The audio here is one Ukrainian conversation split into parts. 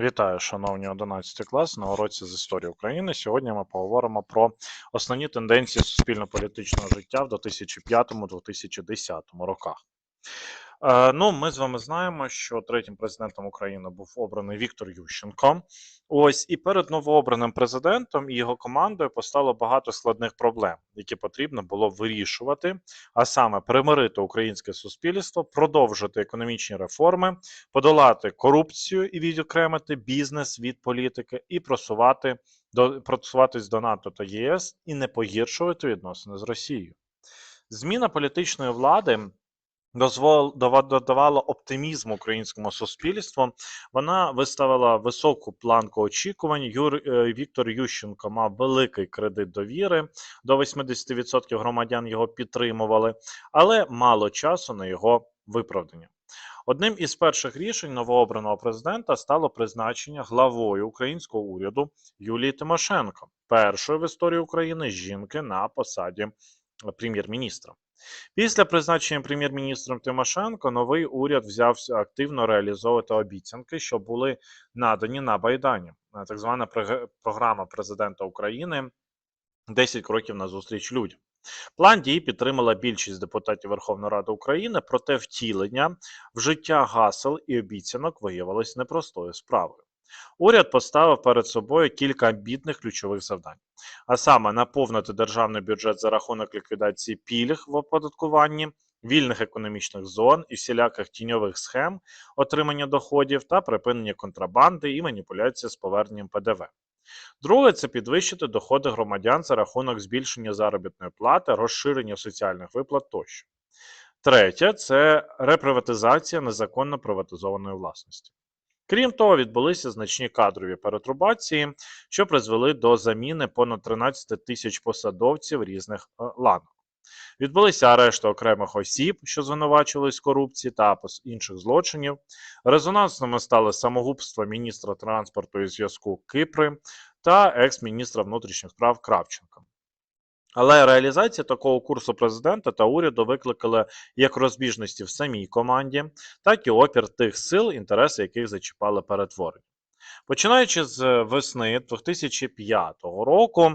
Вітаю, шановні 11 клас на уроці з історії України. Сьогодні ми поговоримо про основні тенденції суспільно-політичного життя в 2005-2010 роках. Е, ну, ми з вами знаємо, що третім президентом України був обраний Віктор Ющенко. Ось і перед новообраним президентом і його командою постало багато складних проблем, які потрібно було вирішувати, а саме примирити українське суспільство, продовжити економічні реформи, подолати корупцію і відокремити бізнес від політики, і просувати до просуватись до НАТО та ЄС і не погіршувати відносини з Росією. Зміна політичної влади додавала оптимізму українському суспільству. Вона виставила високу планку очікувань. Юр е, Віктор Ющенко мав великий кредит довіри. До 80% громадян його підтримували, але мало часу на його виправдання. Одним із перших рішень новообраного президента стало призначення главою українського уряду Юлії Тимошенко, першої в історії України жінки на посаді прем'єр-міністра. Після призначення прем'єр-міністром Тимошенко новий уряд взявся активно реалізовувати обіцянки, що були надані на Байдані. Так звана програма президента України «10 кроків на зустріч людям. План дій підтримала більшість депутатів Верховної Ради України, проте втілення в життя гасел і обіцянок виявилось непростою справою. Уряд поставив перед собою кілька амбітних ключових завдань, а саме наповнити державний бюджет за рахунок ліквідації пільг в оподаткуванні, вільних економічних зон і всіляких тіньових схем отримання доходів та припинення контрабанди і маніпуляції з поверненням ПДВ. Друге це підвищити доходи громадян за рахунок збільшення заробітної плати, розширення соціальних виплат тощо. Третє це реприватизація незаконно приватизованої власності. Крім того, відбулися значні кадрові перетрубації, що призвели до заміни понад 13 тисяч посадовців різних е, ланок. Відбулися арешти окремих осіб, що звинувачувались в корупції та інших злочинів. Резонансними стали самогубство міністра транспорту і зв'язку Кипри та екс-міністра внутрішніх справ Кравченка. Але реалізація такого курсу президента та уряду викликала як розбіжності в самій команді, так і опір тих сил, інтереси яких зачіпали перетворення. Починаючи з весни 2005 року,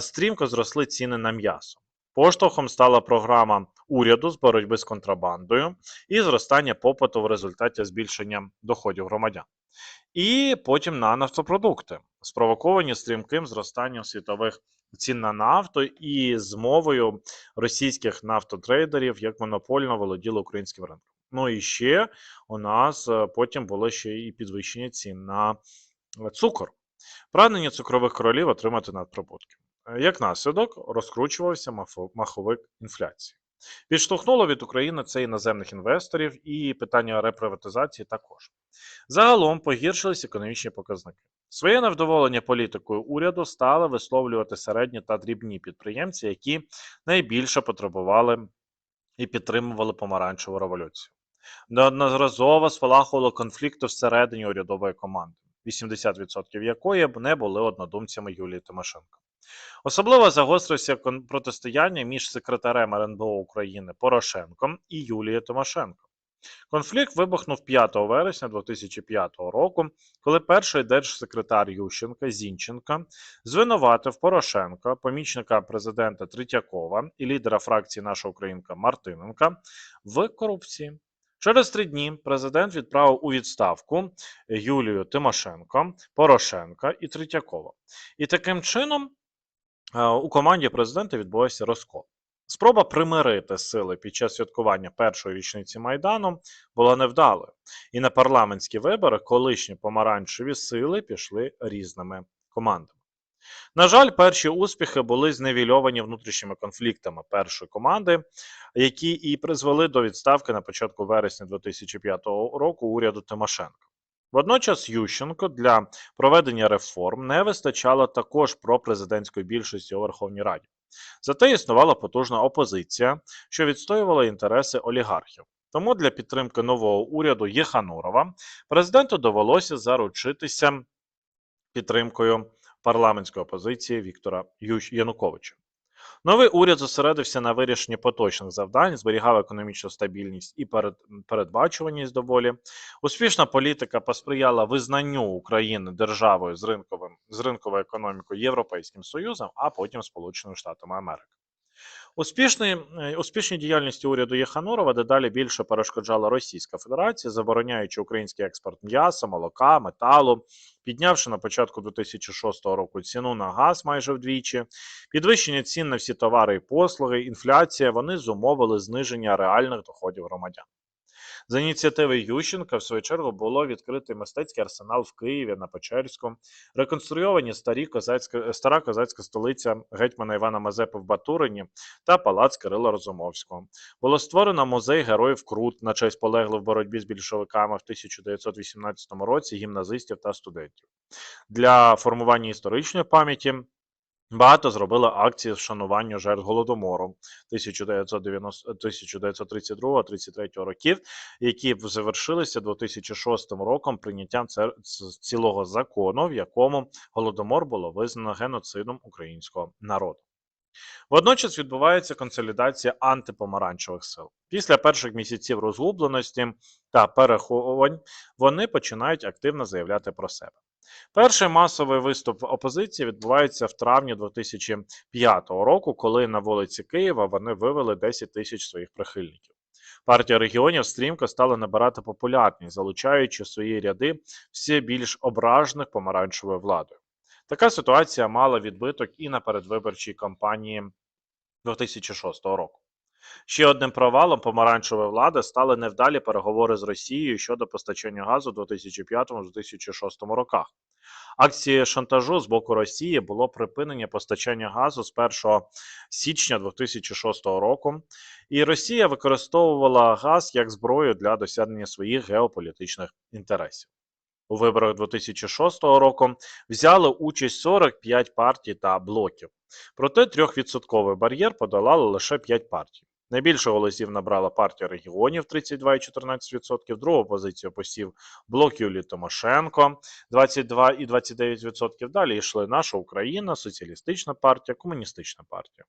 стрімко зросли ціни на м'ясо. Поштовхом стала програма уряду з боротьби з контрабандою і зростання попиту в результаті збільшення доходів громадян. І потім на нафтопродукти, спровоковані стрімким зростанням світових цін на нафту і змовою російських нафтотрейдерів як монопольно володіли українським ринком. Ну і ще у нас е, потім було ще і підвищення цін на цукор. Прагнення цукрових королів отримати надприбутки. Е, як наслідок, розкручувався маховик інфляції. Підштовхнуло від України це іноземних інвесторів і питання реприватизації також. Загалом погіршились економічні показники. Своє невдоволення політикою уряду стали висловлювати середні та дрібні підприємці, які найбільше потребували і підтримували помаранчеву революцію. Неодноразово спалахувало конфлікти всередині урядової команди, 80% якої б не були однодумцями Юлії Тимошенко. Особливо загострився протистояння між секретарем РНБО України Порошенком і Юлією Тимошенко. Конфлікт вибухнув 5 вересня 2005 року, коли перший держсекретар Ющенка Зінченка звинуватив Порошенка, помічника президента Третьякова і лідера фракції Наша Українка Мартиненка в корупції. Через три дні президент відправив у відставку Юлію Тимошенко, Порошенка і Третьякова. І таким чином е, у команді президента відбувався розкол. Спроба примирити сили під час святкування першої річниці Майдану була невдалою, і на парламентські вибори колишні помаранчеві сили пішли різними командами. На жаль, перші успіхи були зневільовані внутрішніми конфліктами першої команди, які і призвели до відставки на початку вересня 2005 року уряду Тимошенко. Водночас Ющенко для проведення реформ не вистачало також пропрезидентської більшості у Верховній Раді. Зате існувала потужна опозиція, що відстоювала інтереси олігархів. Тому для підтримки нового уряду Єханурова президенту довелося заручитися підтримкою парламентської опозиції Віктора Януковича. Новий уряд зосередився на вирішенні поточних завдань, зберігав економічну стабільність і перед, передбачуваність доволі. Успішна політика посприяла визнанню України державою з ринковим з ринковою економікою Європейським Союзом, а потім Сполученими Штатами Америки. Успішний, е, успішній діяльності уряду Єханурова дедалі більше перешкоджала Російська Федерація, забороняючи український експорт м'яса, молока, металу, піднявши на початку 2006 року ціну на газ майже вдвічі, підвищення цін на всі товари і послуги, інфляція, вони зумовили зниження реальних доходів громадян. За ініціативи Ющенка, в свою чергу, було відкритий мистецький арсенал в Києві на Печерську, реконструйовані старі козацька, стара козацька столиця гетьмана Івана Мазепи в Батурині та палац Кирила Розумовського. Було створено музей героїв Крут на честь полеглих в боротьбі з більшовиками в 1918 році гімназистів та студентів. Для формування історичної пам'яті Багато зробили акції з вшанування жертв голодомору 1932-33 років, які завершилися 2006 роком прийняттям цілого закону, в якому голодомор було визнано геноцидом українського народу. Водночас відбувається консолідація антипомаранчевих сил. Після перших місяців розгубленості та переховувань вони починають активно заявляти про себе. Перший масовий виступ опозиції відбувається в травні 2005 року, коли на вулиці Києва вони вивели 10 тисяч своїх прихильників. Партія регіонів стрімко стала набирати популярність, залучаючи в свої ряди все більш ображених помаранчевою владою. Така ситуація мала відбиток і на передвиборчій кампанії 2006 року. Ще одним провалом помаранчевої влади стали невдалі переговори з Росією щодо постачання газу у 2005-2006 роках. Акції шантажу з боку Росії було припинення постачання газу з 1 січня 2006 року, і Росія використовувала газ як зброю для досягнення своїх геополітичних інтересів. У виборах 2006 року взяли участь 45 партій та блоків. Проте трьохвідсотковий бар'єр подолали лише 5 партій. Найбільше голосів набрала партія регіонів 32,14%, другу позицію посів блок Юлії Тимошенко 22,29%. Далі йшли наша Україна, Соціалістична партія, Комуністична партія.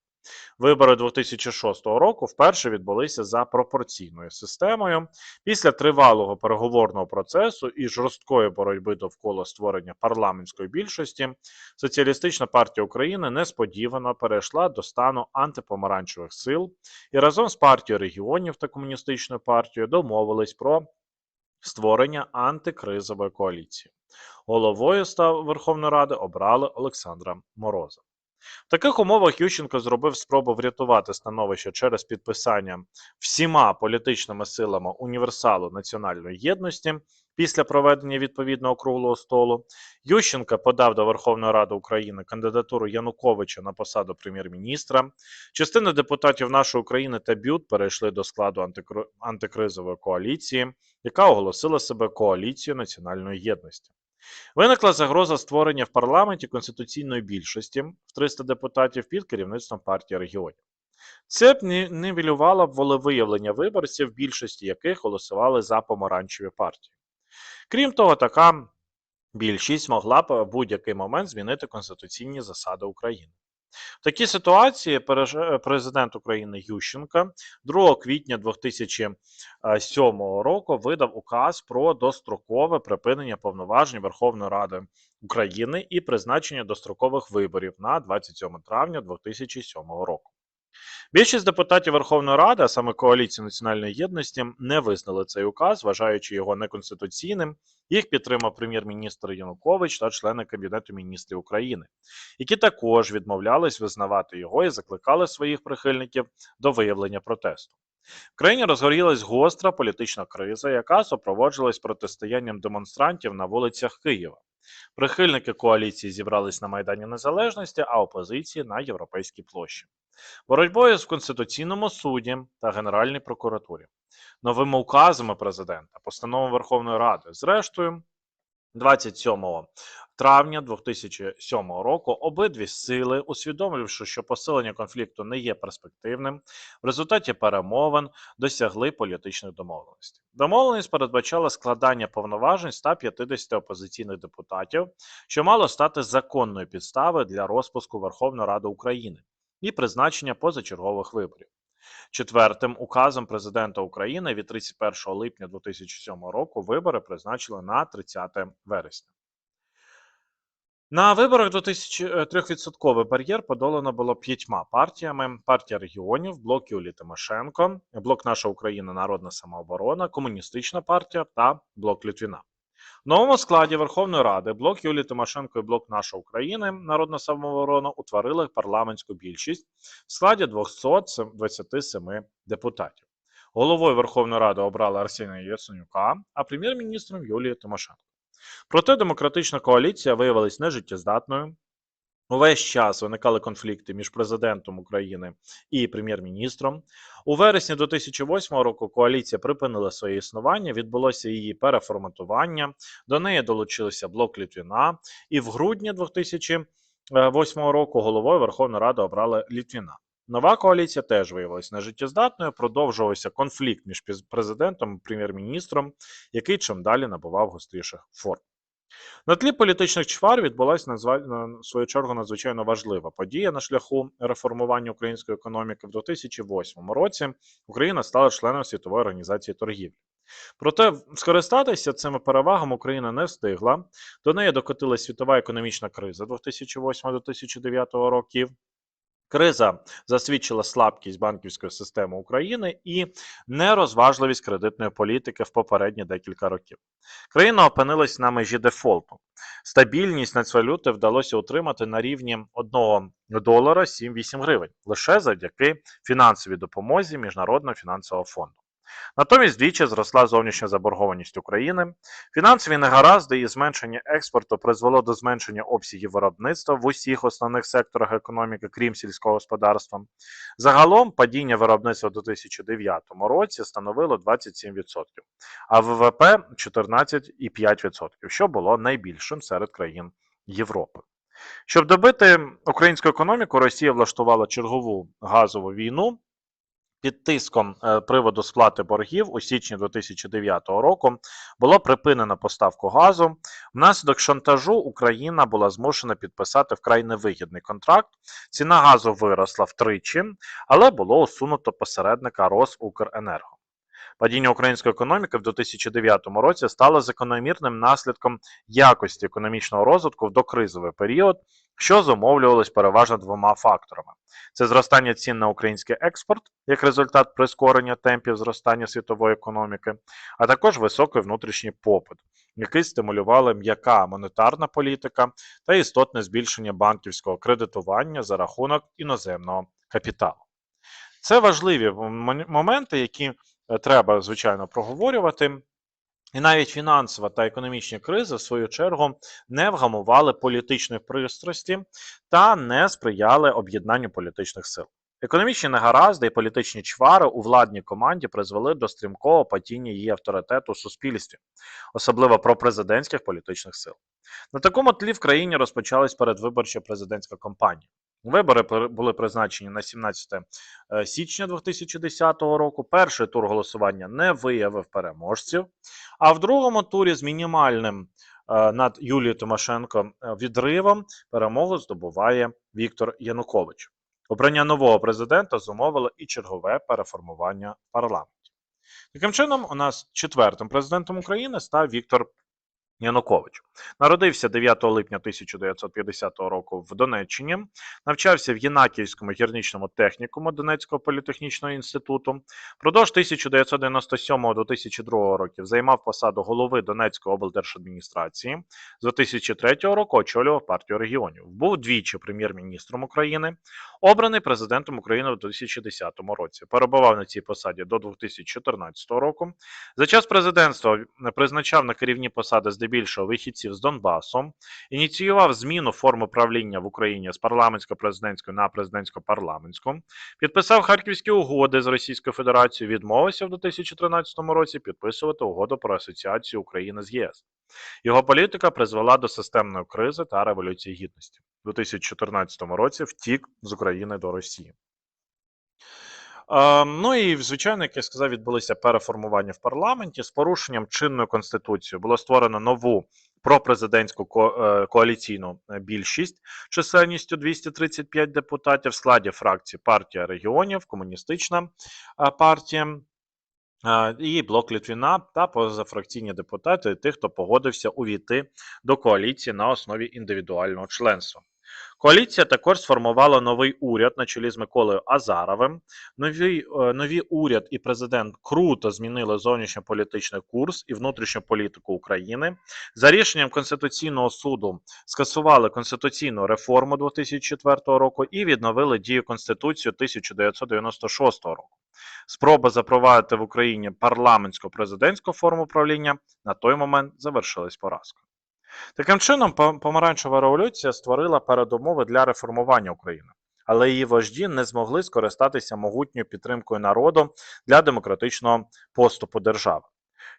Вибори 2006 року вперше відбулися за пропорційною системою. Після тривалого переговорного процесу і жорсткої боротьби довкола створення парламентської більшості, Соціалістична партія України несподівано перейшла до стану антипомаранчевих сил і разом з партією регіонів та комуністичною партією домовились про створення антикризової коаліції. Головою став Верховної Ради обрали Олександра Мороза. В таких умовах Ющенко зробив спробу врятувати становище через підписання всіма політичними силами універсалу національної єдності після проведення відповідного круглого столу. Ющенко подав до Верховної Ради України кандидатуру Януковича на посаду прем'єр-міністра. Частина депутатів нашої України та БЮТ перейшли до складу антикризової коаліції, яка оголосила себе коаліцією національної єдності. Виникла загроза створення в парламенті конституційної більшості в 300 депутатів під керівництвом партії регіонів. Це б нівелювало б волевиявлення виборців, більшості яких голосували за помаранчеві партії. Крім того, така більшість могла б в будь-який момент змінити конституційні засади України. В такій ситуації переж- президент України Ющенка 2 квітня 2007 року видав указ про дострокове припинення повноважень Верховної Ради України і призначення дострокових виборів на 27 травня 2007 року. Більшість депутатів Верховної Ради, а саме коаліції національної єдності, не визнали цей указ, вважаючи його неконституційним. Їх підтримав прем'єр-міністр Янукович та члени Кабінету міністрів України, які також відмовлялись визнавати його і закликали своїх прихильників до виявлення протесту. В країні розгорілась гостра політична криза, яка супроводжувалась протистоянням демонстрантів на вулицях Києва. Прихильники коаліції зібрались на Майдані Незалежності, а опозиції на Європейській площі. Боротьбою в Конституційному суді та Генеральній прокуратурі, новими указами президента, постановами Верховної Ради. Зрештою, 27 травня 2007 року обидві сили, усвідомивши, що посилення конфлікту не є перспективним, в результаті перемовин досягли політичних домовленостей. Домовленість передбачала складання повноважень 150 опозиційних депутатів, що мало стати законною підставою для розпуску Верховної Ради України. і призначення позачергових виборів. Четвертим указом президента України від 31 липня 2007 року вибори призначили на 30 вересня. На виборах до 3% бар'єр подолано було п'ятьма партіями: партія регіонів, блок Юлії Тимошенко, блок Наша Україна, Народна самооборона, Комуністична партія та блок Літвіна. Новому складі Верховної Ради блок Юлії Тимошенко і блок Наша Україна, Народна самооборона утворили парламентську більшість в складі 227 депутатів. Головою Верховної Ради обрали Арсенія Яценюка, а прем'єр-міністром Юлію Тимошенко. Проте демократична коаліція виявилась нежиттєздатною. Увесь час виникали конфлікти між президентом України і прем'єр-міністром. У вересні 2008 року коаліція припинила своє існування, відбулося її переформатування. До неї долучилися блок Літвіна, і в грудні 2008 року головою Верховної Ради обрали Літвіна. Нова коаліція теж виявилася нежиттєздатною. Продовжувався конфлікт між президентом і прем'єр-міністром, який чим далі набував гостріших форм. На тлі політичних чвар відбулася на свою чергу надзвичайно важлива подія на шляху реформування української економіки в 2008 році. Україна стала членом світової організації торгівлі. Проте скористатися цими перевагами Україна не встигла. До неї докотилась світова економічна криза 2008-2009 років. Криза засвідчила слабкість банківської системи України і нерозважливість кредитної політики в попередні декілька років. Країна опинилась на межі дефолту. Стабільність нацвалюти вдалося утримати на рівні 1 долара 7-8 гривень лише завдяки фінансовій допомозі Міжнародного фінансового фонду. Натомість двічі зросла зовнішня заборгованість України. Фінансові негаразди і зменшення експорту призвело до зменшення обсягів виробництва в усіх основних секторах економіки, крім сільського господарства. Загалом падіння виробництва у 2009 році становило 27%, а ВВП 14,5%, що було найбільшим серед країн Європи. Щоб добити українську економіку, Росія влаштувала чергову газову війну. Під тиском е, приводу сплати боргів у січні 2009 року було припинено поставку газу. Внаслідок шантажу Україна була змушена підписати вкрай невигідний контракт. Ціна газу виросла втричі, але було усунуто посередника Росукренерго. Падіння української економіки в 2009 році стало закономірним наслідком якості економічного розвитку в докризовий період, що зумовлювалось переважно двома факторами: це зростання цін на український експорт як результат прискорення темпів зростання світової економіки, а також високий внутрішній попит, який стимулювала м'яка монетарна політика та істотне збільшення банківського кредитування за рахунок іноземного капіталу. Це важливі моменти, які треба звичайно проговорювати. І навіть фінансова та економічні кризи, в свою чергу, не вгамували політичних пристрасті та не сприяли об'єднанню політичних сил. Економічні негаразди і політичні чвари у владній команді призвели до стрімкого падіння її авторитету у суспільстві, особливо пропрезидентських політичних сил. На такому тлі в країні розпочалась передвиборча президентська кампанія. Вибори були призначені на 17 е, січня 2010 року. Перший тур голосування не виявив переможців, а в другому турі з мінімальним е, над Юлією Тимошенко е, відривом перемогу здобуває Віктор Янукович. Обрання нового президента зумовило і чергове переформування парламенту. Таким чином, у нас четвертим президентом України став Віктор Янукович народився 9 липня 1950 року в Донеччині, навчався в Єнаківському гірничному технікуму Донецького політехнічного інституту. Продовж 1997-2002 років займав посаду голови Донецької облдержадміністрації. З 2003 року очолював партію регіонів. Був двічі прем'єр-міністром України, обраний президентом України у 2010 році. Перебував на цій посаді до 2014 року. За час президентства призначав на керівні посади з здебільшого вихідців з Донбасу, ініціював зміну форми правління в Україні з парламентсько-президентської на президентсько-парламентську, підписав харківські угоди з Російською Федерацією, відмовився в 2013 році підписувати угоду про асоціацію України з ЄС. Його політика призвела до системної кризи та революції гідності. У 2014 році втік з України до Росії. Ну і звичайно, як я сказав, відбулися переформування в парламенті з порушенням чинної конституції. Було створено нову про президентську ко- е, коаліційну е, більшість чисельністю 235 депутатів в складі фракції партія регіонів, комуністична е, партія. І блок Літвіна та позафракційні депутати, тих, хто погодився увійти до коаліції на основі індивідуального членства. Коаліція також сформувала новий уряд на чолі з Миколою Азаровим. Новий, е, нові уряд і президент круто змінили зовнішньополітичний курс і внутрішню політику України. За рішенням Конституційного суду скасували конституційну реформу 2004 року і відновили дію Конституції 1996 року. Спроба запровадити в Україні парламентсько-президентську форму правління на той момент завершилась поразкою. Таким чином, помаранчева революція створила передумови для реформування України, але її вожді не змогли скористатися могутньою підтримкою народу для демократичного поступу держави.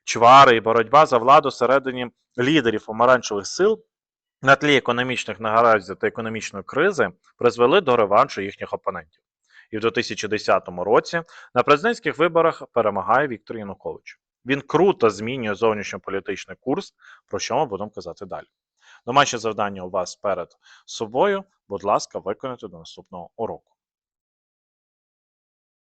Чвари і боротьба за владу всередині лідерів помаранчевих сил на тлі економічних негараздів та економічної кризи призвели до реваншу їхніх опонентів. І в 2010 році на президентських виборах перемагає Віктор Янукович. Він круто змінює зовнішньополітичний курс, про що ми будемо казати далі. Домашнє завдання у вас перед собою. Будь ласка, виконайте до наступного уроку.